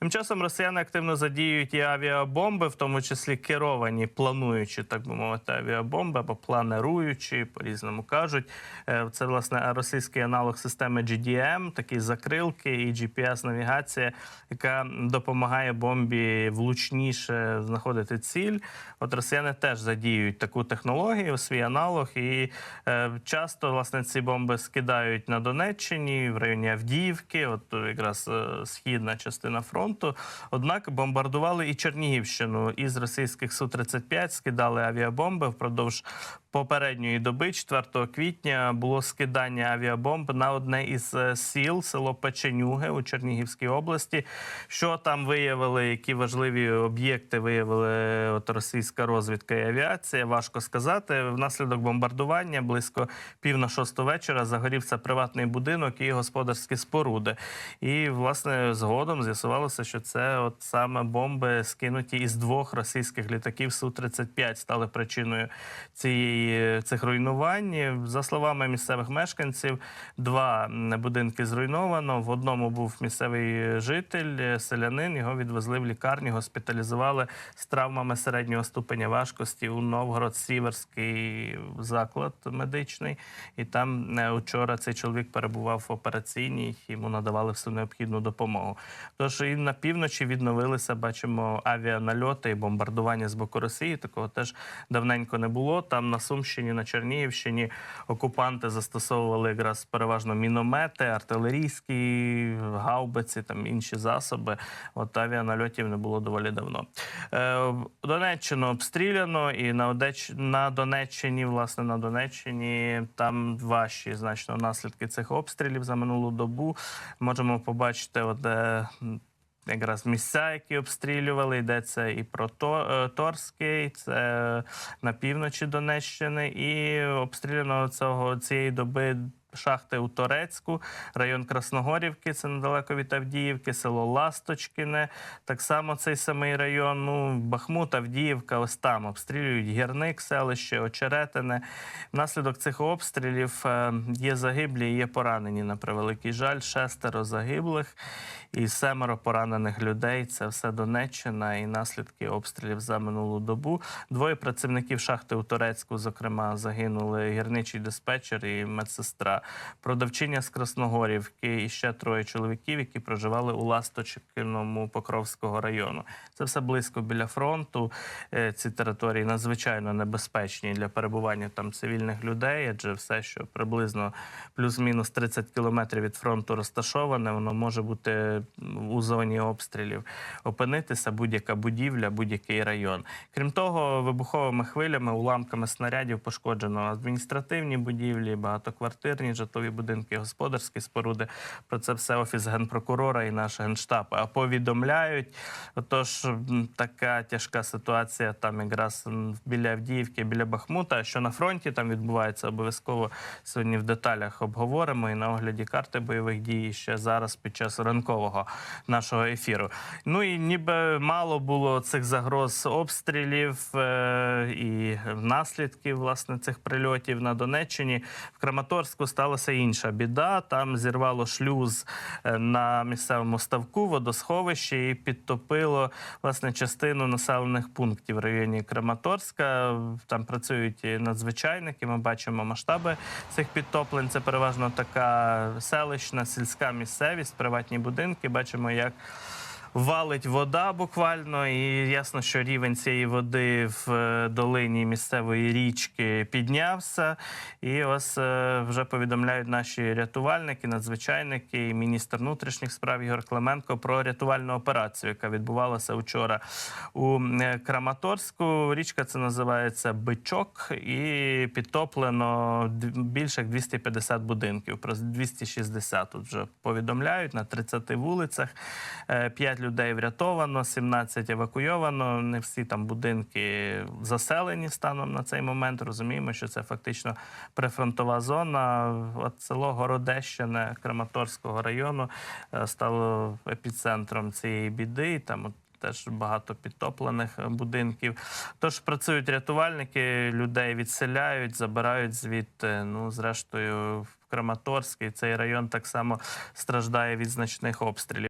Тим часом росіяни активно задіюють і авіабомби, в тому числі керовані, плануючи, так би мовити, авіабомби або планеруючі, по-різному кажуть. Е, Це власне російський аналог системи GDM, такі закрилки і GPS-навігація, яка допомагає бомбі влучніше знаходити ціль. От росіяни теж задіюють таку технологію, свій аналог, і е, часто власне ці бомби скидають на Донеччині, в районі Авдіївки, от якраз е, східна частина фронту. Однак бомбардували і Чернігівщину. Із російських Су-35, скидали авіабомби впродовж попередньої доби, 4 квітня, було скидання авіабомб на одне із е, сіл, село Печенюги у Чернігівській області. Що там виявили, які важливі об'єкти виявили от російська розвідка і авіація, важко сказати. Внаслідок бомбардування близько пів на шосту вечора загорівся приватний будинок і господарські споруди. І власне згодом з'ясувалося, що це от саме бомби скинуті із двох російських літаків Су-35 стали причиною цієї цих руйнувань. За словами місцевих мешканців, два будинки зруйновано. В одному був місцевий житель, е, селянин. Його відвезли в лікарню, госпіталізували з травмами середнього ступеня важкості у Новгород-Сіверський заклад медичний. І там е, учора цей чоловік перебував в операційній, йому надавали всю необхідну допомогу. Тож і на півночі відновилися, бачимо, авіанальоти і бомбардування з боку Росії. Такого теж давненько не було. Там на Сумщині, на Чернігівщині окупанти застосовували якраз переважно міномети, артилерійські гаубиці, там інші засоби. От авіанальотів не було доволі давно. Е, Донеччину обстріляно, і на Одеч... на Донеччині, власне, на Донеччині там важчі значно наслідки цих обстрілів за минулу добу. Можемо побачити, от, м, якраз місця, які обстрілювали. Йдеться і про е, Торський, це на півночі Донеччини, і обстріляно цього цієї доби. Шахти у Торецьку, район Красногорівки, це недалеко від Авдіївки, село Ласточкине. Так само цей самий район. Ну, Бахмут, Авдіївка, ось там обстрілюють гірник, селище, Очеретине. Внаслідок цих обстрілів е, є загиблі і є поранені на превеликий жаль. Шестеро загиблих і семеро поранених людей. Це все Донеччина і наслідки обстрілів за минулу добу. Двоє працівників шахти у Турецьку, зокрема, загинули гірничий диспетчер і медсестра. Продавчиня з Красногорівки і ще троє чоловіків, які проживали у Ласточкиному Покровського району. Це все близько біля фронту. Е, Ці території надзвичайно небезпечні для перебування там цивільних людей, адже все, що приблизно плюс-мінус 30 кілометрів від фронту розташоване, воно може бути у зоні обстрілів. Опинитися будь-яка будівля, будь-який район. Крім того, вибуховими хвилями, уламками снарядів пошкоджено адміністративні будівлі, багатоквартирні житлові будинки, господарські споруди. Про це все офіс генпрокурора і наш генштаб повідомляють. Отож, така тяжка ситуація там якраз біля Авдіївки, біля Бахмута. Що на фронті там відбувається, обов'язково сьогодні в деталях обговоримо і на огляді карти бойових дій ще зараз під час ранкового нашого ефіру. Ну і ніби мало було цих загроз обстрілів е, і наслідків власне цих прильотів на Донеччині. В Краматорську сталася інша біда. Там зірвало шлюз е, на місцевому ставку, водосховище і підтопило власне частину населених пунктів в районі Краматорська. Там працюють і надзвичайники. Ми бачимо масштаби цих підтоплень. Це переважно така селищна, сільська місцевість, приватні будинки. Бачимо, як валить вода буквально, і ясно, що рівень цієї води в е, долині місцевої річки піднявся. І ось е, вже повідомляють наші рятувальники, надзвичайники і міністр внутрішніх справ Ігор Клименко про рятувальну операцію, яка відбувалася вчора у е, Краматорську. Річка це називається Бичок, і підтоплено більше як 250 будинків. Про 260 тут вже повідомляють на 30 вулицях. 5 людей врятовано, 17 евакуйовано. Не всі там будинки заселені станом на цей момент. Розуміємо, що це фактично прифронтова зона. От село Городещине Краматорського району е, стало епіцентром цієї біди. Там от Теж багато підтоплених будинків. Тож працюють рятувальники, людей відселяють, забирають звідти. Ну, зрештою, в Краматорський цей район так само страждає від значних обстрілів.